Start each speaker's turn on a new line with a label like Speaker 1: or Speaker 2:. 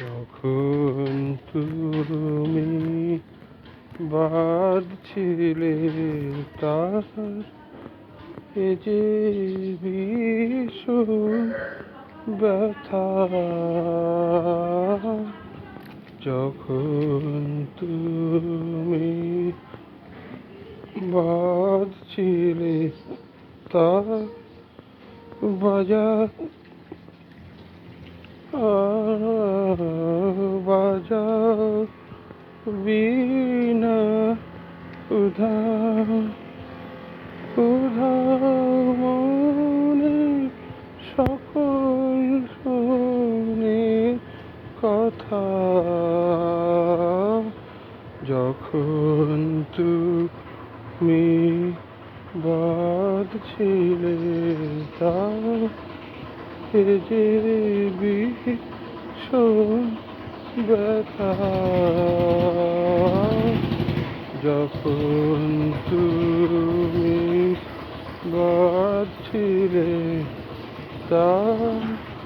Speaker 1: যখন তুমি বাঁধছিলে তার এ যে ভীষণ ব্যথা। যখন তুমি বাঁধছিলে তার বাজার বাজার বিনা উধা উধা মনে সকল শুনে কথা। যখন তুমি বাঁধছিলে তার এ যে ভীষণ ব্যথা যখন তুমি বাঁধছিলে তার